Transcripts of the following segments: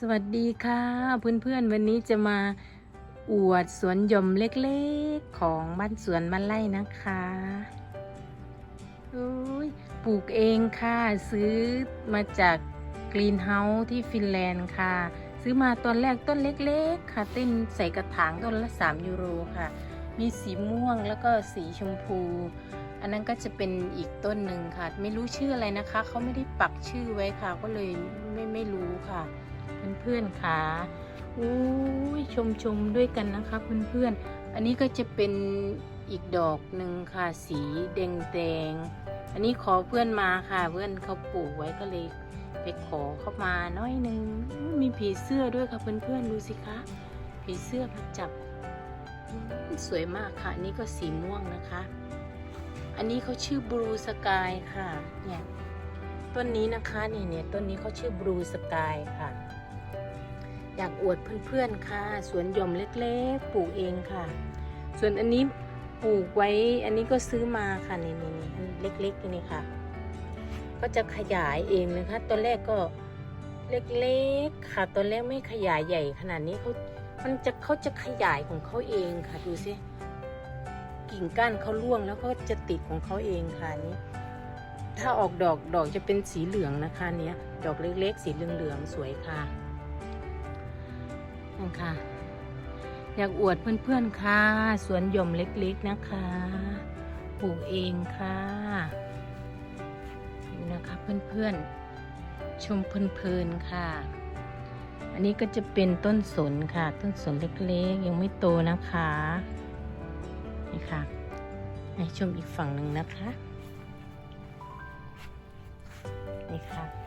สวัสดีค่ะเพื่อนๆวันนี้จะมาอวดสวนหย่อมเล็กๆของบ้านสวนบ้านไร่นะคะอุ๊ยปลูกเองค่ะ ซื้อมาจากกรีนเฮาส์ที่ฟินแลนด์ค่ะ ซื้อมาตอนแรกต้นเล็กๆ ค่ะ เต้นใส่กระถางต้นละ 3 ยูโรค่ะ มีสีม่วงแล้วก็สีชมพู อันนั้นก็จะเป็นอีกต้นหนึ่งค่ะ ไม่รู้ชื่ออะไรนะคะ เขาไม่ได้ปักชื่อไว้ค่ะ ก็เลยไม่ไม่รู้ค่ะ เพื่อนๆค่ะอุ้ยชมชมๆด้วยกันนะคะเพื่อนๆ อันนี้ก็จะเป็นอีกดอกหนึ่งค่ะ สีแดงแดงๆอันนี้ขอเพื่อนมาค่ะ เพื่อนเขาปลูกไว้ก็เลยไปขอเข้ามาน้อยหนึง มีผีเสื้อด้วยค่ะเพื่อนๆดูสิคะผีเสื้อมาจับ สวยมากค่ะ อันนี้ก็สีม่วงนะคะ อันนี้เขาชื่อบลูสกายค่ะ เนี่ยต้นนี้นะคะเนี่ยเนี่ยต้นนี้เขาชื่อบลูสกายค่ะ อยากอวดเพื่อนๆค่ะ สวนหย่อมเล็กๆ ปลูกเองค่ะ ส่วนอันนี้ปลูกไว้อันนี้ก็ซื้อมาค่ะนี่นี่นี่เล็กๆนี่ค่ะ ก็จะขยายเองนะคะตอนแรกก็เล็กๆค่ะตอนแรกไม่ขยายใหญ่ขนาดนี้เขามันจะเขาจะขยายของเขาเองค่ะดูสิกิ่งก้านเขาร่วงแล้วก็จะติดของเขาเองค่ะนี้ ถ้าออกดอกดอกจะเป็นสีเหลืองนะคะเนี้ยดอกเล็กๆ สีเหลืองๆสวยค่ะ นั่นค่ะ อยากอวดเพื่อนๆค่ะ สวนหย่อมเล็กๆนะคะปลูกเองค่ะนี่นะคะเพื่อนๆ ชมเพลินๆค่ะ อันนี้ก็จะเป็นต้นสนค่ะ ต้นสนเล็กๆ ยังไม่โตนะคะ นี่ค่ะ ให้ชมอีกฝั่งหนึ่งนะคะ นี่ค่ะ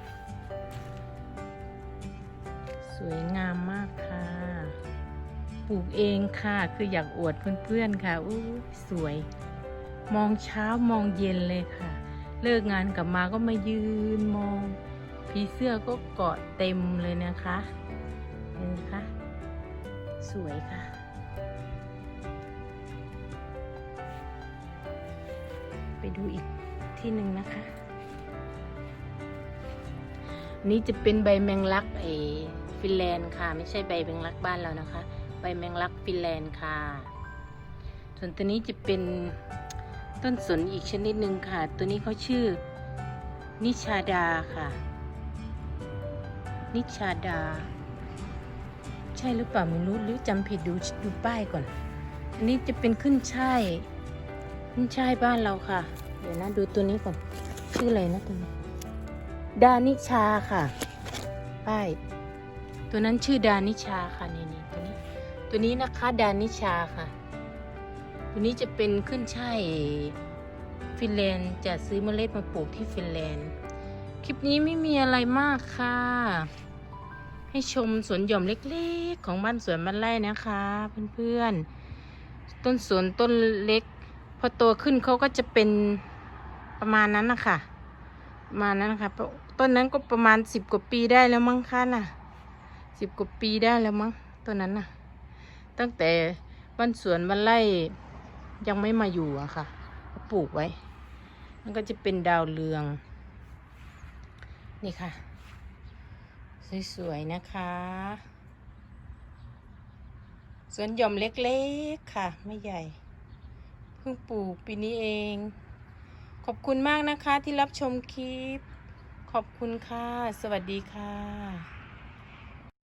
สวยงามมากค่ะ ปลูกเองค่ะ คืออยากอวดเพื่อนๆค่ะอู้สวย มองเช้ามองเย็นเลยค่ะ เลิกงานกลับมาก็มายืนมอง ผีเสื้อก็เกาะเต็มเลยนะคะเห็นไหมคะสวยค่ะไปดูอีกที่หนึ่งนะคะ นี่จะเป็นใบแมงลักไอ ฟินแลนด์ค่ะ ไม่ใช่ใบแมงลักบ้านเรานะคะ ใบแมงลักฟินแลนด์ค่ะ ส่วนตัวนี้จะเป็นต้นสนอีกชนิดหนึ่งค่ะ ตัวนี้เขาชื่อ นิชาดาค่ะ นิชาดา ใช่หรือเปล่าไม่รู้หรือจำผิดดูดูป้ายก่อน อันนี้จะเป็นขึ้นช่ายขึ้นช่ายบ้านเราค่ะ เดี๋ยวนะดูตัวนี้ก่อน ชื่ออะไรนะตัวนี้ ดานิชาค่ะ ป้าย ตัวนั้นชื่อดานิชาค่ะนี่นี่ตัวนี้ ตัวนี้นะคะดานิชาค่ะ ตัวนี้จะเป็นขึ้นช่ายฟินแลนด์จะซื้อเมล็ดมาปลูกที่ฟินแลนด์ คลิปนี้ไม่มีอะไรมากค่ะ ให้ชมสวนหย่อมเล็กๆ ของบ้านสวนบ้านไร่นะคะ เพื่อนๆ ต้นสวนต้นเล็ก พอโตขึ้นเขาก็จะเป็นประมาณนั้นนะคะประมาณนั้นนะคะต้นนั้นก็ประมาณสิบกว่าปีได้แล้วมั้งคะน่ะ สิบกว่าปีได้แล้วมั้งต้นนั้นน่ะ ตั้งแต่บ้านสวนบ้านไร่ยังไม่มาอยู่อะค่ะปลูกไว้ มันก็จะเป็นดาวเรือง นี่ค่ะ สวยๆนะคะสวนหย่อมเล็กๆค่ะ ไม่ใหญ่ เพิ่งปลูกปีนี้เอง ขอบคุณมากนะคะที่รับชมคลิป ขอบคุณค่ะ สวัสดีค่ะ